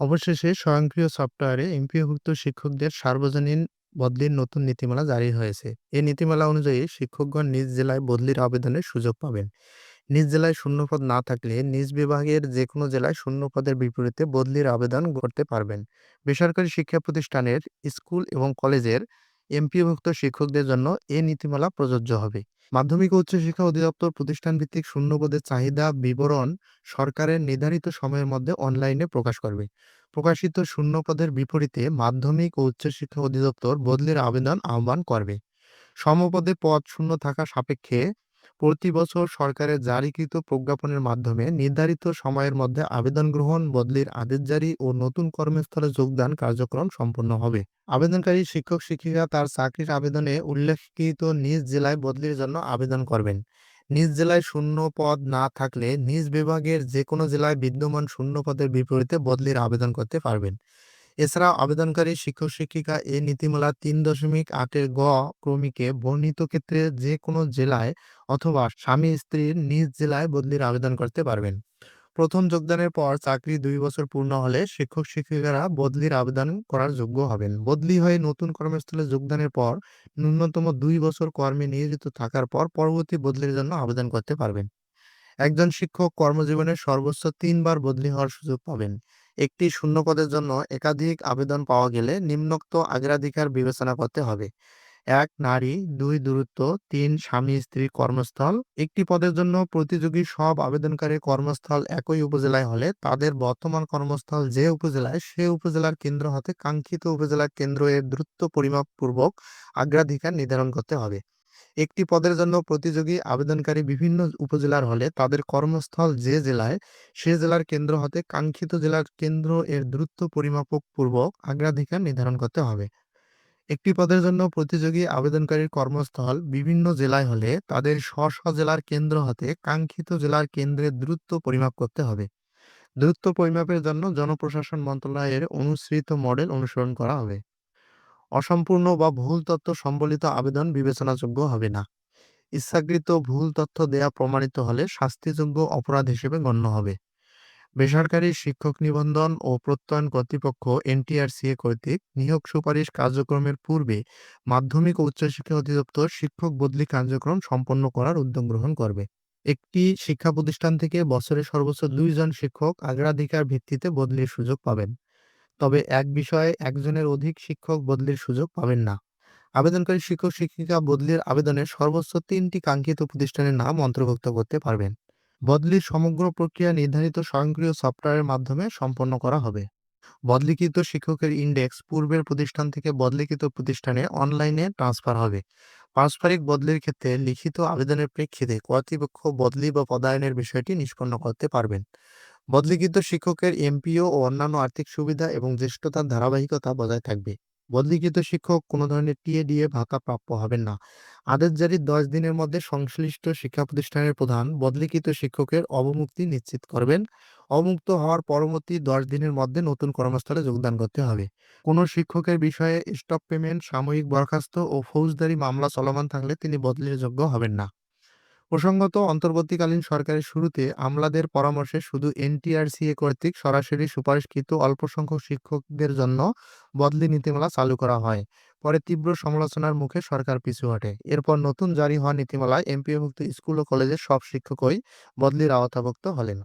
অবশেষে স্বয়ংক্রিয় সফটওয়্যারে এমপিওভুক্ত শিক্ষকদের সার্বজনীন বদলির নতুন নীতিমালা জারি হয়েছে। এই নীতিমালা অনুযায়ী শিক্ষকগণ নিজ জেলায় বদলির আবেদনের সুযোগ পাবেন। নিজ জেলায় শূন্যপদ না থাকলে নিজ বিভাগের যে কোনো জেলায় শূন্যপদের বিপরীতে বদলির আবেদন করতে পারবেন। বেসরকারি শিক্ষা প্রতিষ্ঠানের স্কুল এবং কলেজের এমপিওভুক্ত শিক্ষকদের জন্য এ নীতিমালা প্রযোজ্য হবে। মাধ্যমিক উচ্চশিক্ষা অধিদপ্তর প্রতিষ্ঠান প্রতিষ্ঠানভিত্তিক শূন্যপদের চাহিদা বিবরণ সরকারের নির্ধারিত সময়ের মধ্যে অনলাইনে প্রকাশ করবে। প্রকাশিত শূন্যপদের বিপরীতে মাধ্যমিক ও উচ্চশিক্ষা অধিদপ্তর বদলির আবেদন আহ্বান করবে। সমপদে পদ শূন্য থাকা সাপেক্ষে প্রতি বছর সরকারের জারিকৃত প্রজ্ঞাপনের মাধ্যমে নির্ধারিত সময়ের মধ্যে আবেদন গ্রহণ, বদলির আদেশ জারি ও নতুন কর্মস্থলে যোগদান কার্যক্রম সম্পন্ন হবে। আবেদনকারী শিক্ষক, শিক্ষিকা তার চাকরির আবেদনে উল্লেখিত নিজ জেলায় বদলির জন্য আবেদন করবেন। নিজ জেলায় শূন্য পদ না থাকলে নিজ বিভাগের যে কোনো জেলায় বিদ্যমান শূন্য পদের বিপরীতে বদলির আবেদন করতে পারবেন। এছাড়া আবেদনকারী শিক্ষক, শিক্ষিকা এ নীতিমালা তিন দশমিক আটের গ ক্রমিকে বর্ণিত ক্ষেত্রে যে কোনো জেলায় অথবা স্বামী স্ত্রীর নিজ জেলায় বদলির আবেদন করতে পারবেন। প্রথম যোগদানের পর চাকরি দুই বছর পূর্ণ হলে শিক্ষক, শিক্ষিকারা বদলির আবেদন করার যোগ্য হবেন। বদলি হয়ে নতুন কর্মস্থলে যোগদানের পর ন্যূনতম দুই বছর কর্মে নিয়োজিত থাকার পর পরবর্তী বদলির জন্য আবেদন করতে পারবেন। একজন শিক্ষক কর্মজীবনে সর্বোচ্চ তিনবার বদলি হওয়ার সুযোগ পাবেন। একটি শূন্য পদের জন্য একাধিক আবেদন পাওয়া গেলে নিম্নোক্ত অগ্রাধিকার বিবেচনা করতে হবে। এক, নারী, দুই, দূরত্ব, তিন, স্বামী, স্ত্রী, কর্মস্থল। একটি পদের জন্য প্রতিযোগী সব আবেদনকারী কর্মস্থল একই উপজেলায় হলে তাদের বর্তমান কর্মস্থল যে উপজেলায় সে উপজেলার কেন্দ্র হতে কাঙ্ক্ষিত উপজেলার কেন্দ্র এর দ্রুত পরিমাপ পূর্বক অগ্রাধিকার নির্ধারণ করতে হবে। একটি পদের জন্য প্রতিযোগী আবেদনকারী বিভিন্ন উপজেলার হলে তাদের কর্মস্থল যে জেলায়, সে জেলার কেন্দ্র হতে কাঙ্ক্ষিত জেলার কেন্দ্র এর দ্রুত পরিমাপক পূর্বক অগ্রাধিকার নির্ধারণ করতে হবে। একটি পদের জন্য প্রতিযোগী আবেদনকারীর কর্মস্থল বিভিন্ন জেলায় হলে তাদের স্ব জেলার কেন্দ্র হতে কাঙ্ক্ষিত জেলার কেন্দ্রের দ্রুত পরিমাপ করতে হবে। দ্রুত পরিমাপের জন্য জনপ্রশাসন মন্ত্রণালয়ের অনুসৃত মডেল অনুসরণ করা হবে। অসম্পূর্ণ বা ভুল তথ্য সম্বলিত আবেদন বিবেচনাযোগ্য হবে না। ইচ্ছাকৃত ভুল তথ্য দেয়া প্রমাণিত হলে শাস্তিযোগ্য অপরাধ হিসেবে গণ্য হবে। বেসরকারি শিক্ষক নিবন্ধন ও প্রত্যয়ন কর্তৃপক্ষ এনটিআরসিএ কর্তৃক নিয়োগ সুপারিশ কার্যক্রমের পূর্বে মাধ্যমিক ও উচ্চশিক্ষা অধিদপ্তর শিক্ষক বদলি কার্যক্রম সম্পন্ন করার উদ্যোগ গ্রহণ করবে। একটি শিক্ষা প্রতিষ্ঠান থেকে বছরে সর্বোচ্চ দুইজন শিক্ষক অগ্রাধিকার ভিত্তিতে বদলির সুযোগ পাবেন। তবে এক বিষয়ে একজনের অধিক শিক্ষক বদলির সুযোগ পাবেন না। আবেদনকারী শিক্ষক, শিক্ষিকা বদলির আবেদনে সর্বোচ্চ তিনটি কাঙ্ক্ষিত প্রতিষ্ঠানের নাম অন্তর্ভুক্ত করতে পারবেন। বদলির সমগ্র প্রক্রিয়া নির্ধারিত স্বয়ংক্রিয় সফটওয়্যারের মাধ্যমে সম্পন্ন করা হবে। বদলিকৃত শিক্ষকের ইন্ডেক্স পূর্বের প্রতিষ্ঠান থেকে বদলিকৃত প্রতিষ্ঠানে অনলাইনে ট্রান্সফার হবে। পারস্পরিক বদলির ক্ষেত্রে লিখিত আবেদনের প্রেক্ষিতে কর্তৃপক্ষ বদলি বা পদায়নের বিষয়টি নিষ্পন্ন করতে পারবেন। বদলিকৃত শিক্ষকের এমপিও ও অন্যান্য আর্থিক সুবিধা এবং জ্যেষ্ঠতার ধারাবাহিকতা বজায় থাকবে। বদলিকৃত শিক্ষক কোনো ধরনের টিএডিএ ভাতা প্রাপ্য হবেন না। আদেশ জারির দশ দিনের মধ্যে সংশ্লিষ্ট শিক্ষা প্রতিষ্ঠানের প্রধান বদলিকৃত শিক্ষকের অবমুক্তি নিশ্চিত করবেন। অবমুক্ত হওয়ার পরবর্তী দশ দিনের মধ্যে নতুন কর্মস্থলে যোগদান করতে হবে। কোনো শিক্ষকের বিষয়ে স্টপ পেমেন্ট, সাময়িক বরখাস্ত ও ফৌজদারি মামলা চলমান থাকলে তিনি বদলির যোগ্য হবেন না। প্রসঙ্গত, অন্তর্বর্তীকালীন সরকারের শুরুতে আমলাদের পরামর্শে শুধু এনটিআরসিএ কর্তৃক সরাসরি সুপারিশকৃত অল্প সংখ্যক শিক্ষকদের জন্য বদলি নীতিমালা চালু করা হয়। পরে তীব্র সমালোচনার মুখে সরকার পিছু হটে। এরপর নতুন জারি হওয়া নীতিমালায় এমপিওভুক্ত স্কুল ও কলেজের সব শিক্ষকই বদলির আওতাভুক্ত হলেন।